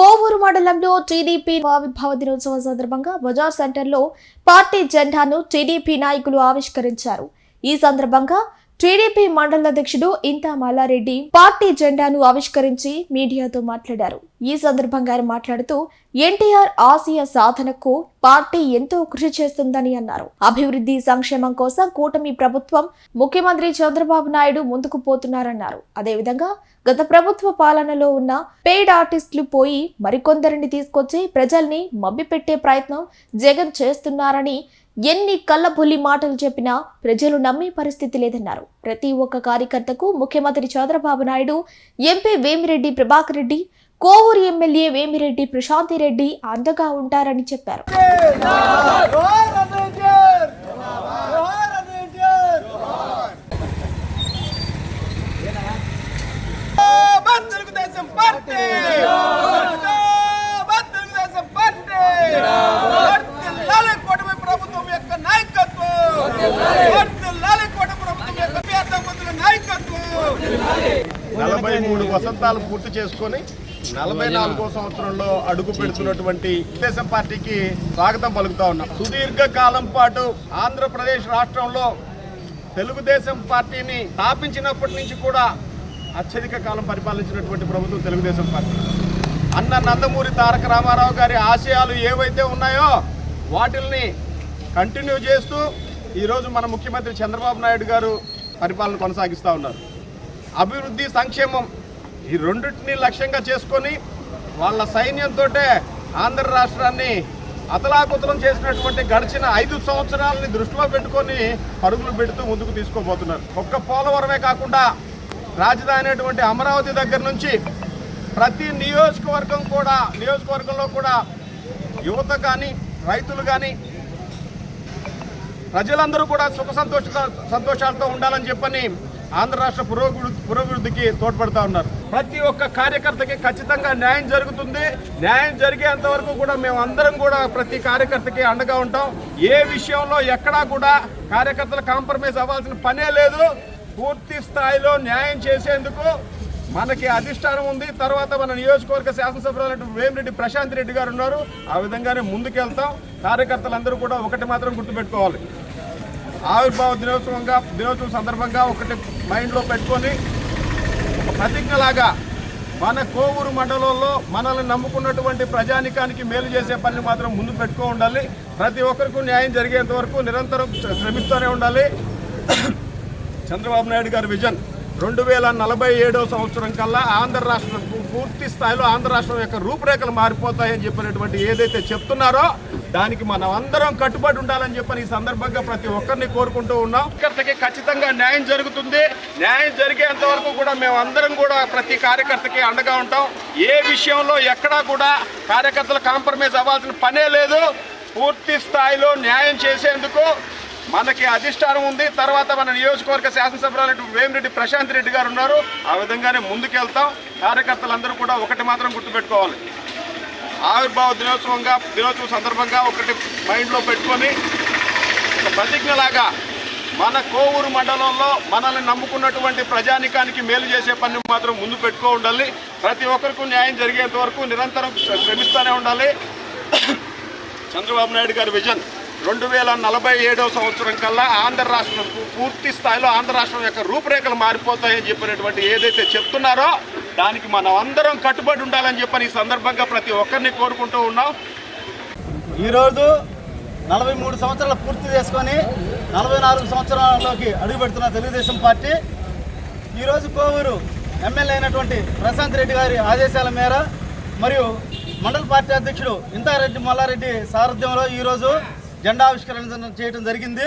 కోవూరు మండలంలో టీడీపీ ఆవిర్భావ దినోత్సవం సందర్భంగా బజార్ సెంటర్లో పార్టీ జెండాను టీడీపీ నాయకులు ఆవిష్కరించారు. ఈ సందర్భంగా టీడీపీ మండల అధ్యక్షుడు ఇంతా మల్లారెడ్డి పార్టీ జెండాను ఆవిష్కరించి మీడియాతో మాట్లాడారు. ఈ సందర్భంగా ఆయన మాట్లాడుతూ ఎన్టీఆర్ ఆసియా సాధనకు పార్టీ ఎంతో కృషి చేస్తుందని అన్నారు. అభివృద్ధి సంక్షేమం కోసం కూటమి ప్రభుత్వం ముఖ్యమంత్రి చంద్రబాబు నాయుడు ముందుకు పోతున్నారన్నారు. అదేవిధంగా గత ప్రభుత్వ పాలనలో ఉన్న పెయిడ్ ఆర్టిస్టులు పోయి మరికొందరిని తీసుకొచ్చి ప్రజల్ని మభ్యపెట్టే ప్రయత్నం జగన్ చేస్తున్నారని ఎన్ని కళ్ళబుల్లి మాటలు చెప్పినా ప్రజలు నమ్మే పరిస్థితి లేదన్నారు. ప్రతి ఒక్క కార్యకర్తకు ముఖ్యమంత్రి చంద్రబాబు నాయుడు ఎంపీ వేమిరెడ్డి ప్రభాకర్ రెడ్డి కోవూరు ఎమ్మెల్యే వేమిరెడ్డి ప్రశాంతి రెడ్డి అండగా ఉంటారని చెప్పారు జోహార్ అడ్వెంచర్ జోహార్ అడ్వెంచర్ జిందాబాద్ తెలుగుదేశం పార్టీ జిందాబాద్ తెలుగుదేశం పార్టీ వర్ధిల్లాలి కూటమి ప్రభుత్వం యొక్క నాయకత్వం వర్ధిల్లాలి కూటమి ప్రభుత్వం యొక్క పేద మంత్రుల నాయకత్వం నలభై మూడు వసంతాలు పూర్తి చేసుకొని నలభై నాలుగో సంవత్సరంలో అడుగు పెడుతున్నటువంటి తెలుగుదేశం పార్టీకి స్వాగతం పలుకుతా ఉన్నాం. సుదీర్ఘ కాలం పాటు ఆంధ్రప్రదేశ్ రాష్ట్రంలో తెలుగుదేశం పార్టీని స్థాపించినప్పటి నుంచి కూడా అత్యధిక కాలం పరిపాలించినటువంటి ప్రభుత్వం తెలుగుదేశం పార్టీ. అన్న నందమూరి తారక రామారావు గారి ఆశయాలు ఏవైతే ఉన్నాయో వాటిల్ని కంటిన్యూ చేస్తూ ఈరోజు మన ముఖ్యమంత్రి చంద్రబాబు నాయుడు గారు పరిపాలన కొనసాగిస్తూ ఉన్నారు. అభివృద్ధి సంక్షేమం ఈ రెండింటిని లక్ష్యంగా చేసుకొని వాళ్ళ సైన్యంతో ఆంధ్ర రాష్ట్రాన్ని అతలాకుతలం చేసినటువంటి గడిచిన ఐదు సంవత్సరాలని దృష్టిలో పెట్టుకొని పరుగులు పెడుతూ ముందుకు తీసుకోబోతున్నారు. ఒక్క పోలవరమే కాకుండా రాజధాని అయినటువంటి అమరావతి దగ్గర నుంచి ప్రతి నియోజకవర్గం కూడా నియోజకవర్గంలో కూడా యువత కానీ రైతులు కానీ ప్రజలందరూ కూడా సుఖ సంతోష సంతోషాలతో ఉండాలని చెప్పని ఆంధ్ర రాష్ట్ర పురోభివృద్ధి పురోభివృద్ధికి తోడ్పడతా ఉన్నారు. ప్రతి ఒక్క కార్యకర్తకి ఖచ్చితంగా న్యాయం జరుగుతుంది. న్యాయం జరిగేంత వరకు కూడా మేము అందరం కూడా ప్రతి కార్యకర్తకి అండగా ఉంటాం. ఏ విషయంలో ఎక్కడా కూడా కార్యకర్తలు కాంప్రమైజ్ అవ్వాల్సిన పనే లేదు. పూర్తి స్థాయిలో న్యాయం చేసేందుకు మనకి అధిష్టానం ఉంది. తర్వాత మన నియోజకవర్గ శాసనసభ్యులు వేమిరెడ్డి ప్రశాంత్ రెడ్డి గారు ఉన్నారు. ఆ విధంగానే ముందుకెళ్తాం. కార్యకర్తలందరూ కూడా ఒకటి మాత్రం గుర్తుపెట్టుకోవాలి. ఆవిర్భావ దినోత్సవంగా దినోత్సవం సందర్భంగా ఒకటి మైండ్లో పెట్టుకొని ప్రతిజ్ఞలాగా మన కోవూరు మండలంలో మనల్ని నమ్ముకున్నటువంటి ప్రజానికానికి మేలు చేసే పని మాత్రం ముందు పెట్టుకో ఉండాలి. ప్రతి ఒక్కరికి న్యాయం జరిగేంత వరకు నిరంతరం శ్రమిస్తూనే ఉండాలి. చంద్రబాబు నాయుడు గారి విజన్ రెండు వేల నలభై ఏడో సంవత్సరం కల్లా ఆంధ్ర రాష్ట్రం పూర్తి స్థాయిలో ఆంధ్ర రాష్ట్రం యొక్క రూపురేఖలు మారిపోతాయని చెప్పినటువంటి ఏదైతే చెప్తున్నారో దానికి మనం అందరం కట్టుబడి ఉండాలని చెప్పని ఈ సందర్భంగా ప్రతి ఒక్కరిని కోరుకుంటూ ఉన్నాం. కార్యకర్తకి ఖచ్చితంగా న్యాయం జరుగుతుంది. న్యాయం జరిగేంత వరకు కూడా మేము అందరం కూడా ప్రతి కార్యకర్తకి అండగా ఉంటాం. ఏ విషయంలో ఎక్కడా కూడా కార్యకర్తలు కాంప్రమైజ్ అవ్వాల్సిన పనే లేదు. పూర్తి స్థాయిలో న్యాయం చేసేందుకు మనకి అధిష్టానం ఉంది. తర్వాత మన నియోజకవర్గ శాసనసభ్యులు వేమిరెడ్డి ప్రశాంత్ రెడ్డి గారు ఉన్నారు. ఆ విధంగానే ముందుకెళ్తాం. కార్యకర్తలందరూ కూడా ఒకటి మాత్రం గుర్తుపెట్టుకోవాలి. ఆవిర్భావ దినోత్సవంగా దినోత్సవం సందర్భంగా ఒకటి మైండ్లో పెట్టుకొని ఒక ప్రతిజ్ఞలాగా మన కోవూరు మండలంలో మనల్ని నమ్ముకున్నటువంటి ప్రజానికానికి మేలు చేసే పని మాత్రం ముందు పెట్టుకో ఉండాలి. ప్రతి ఒక్కరికి న్యాయం జరిగేంత వరకు నిరంతరం శ్రమిస్తూనే ఉండాలి. చంద్రబాబు నాయుడు గారి విజన్. రెండు వేల నలభై ఏడో సంవత్సరం కల్లా ఆంధ్ర రాష్ట్రం పూర్తి స్థాయిలో ఆంధ్ర రాష్ట్రం యొక్క రూపురేఖలు మారిపోతాయని చెప్పినటువంటి ఏదైతే చెప్తున్నారో దానికి మనం అందరం కట్టుబడి ఉండాలని చెప్పని ఈ సందర్భంగా ప్రతి ఒక్కరిని కోరుకుంటూ ఉన్నాం. ఈరోజు నలభై మూడు సంవత్సరాలు పూర్తి చేసుకొని నలభై నాలుగు సంవత్సరాలలోకి అడుగుపెడుతున్న తెలుగుదేశం పార్టీ ఈరోజు కోవూరు ఎమ్మెల్యే అయినటువంటి ప్రశాంత్ రెడ్డి గారి ఆదేశాల మేర మరియు మండల పార్టీ అధ్యక్షుడు ఇంతారెడ్డి మల్లారెడ్డి సారథ్యంలో ఈరోజు జెండా ఆవిష్కరణ చేయడం జరిగింది.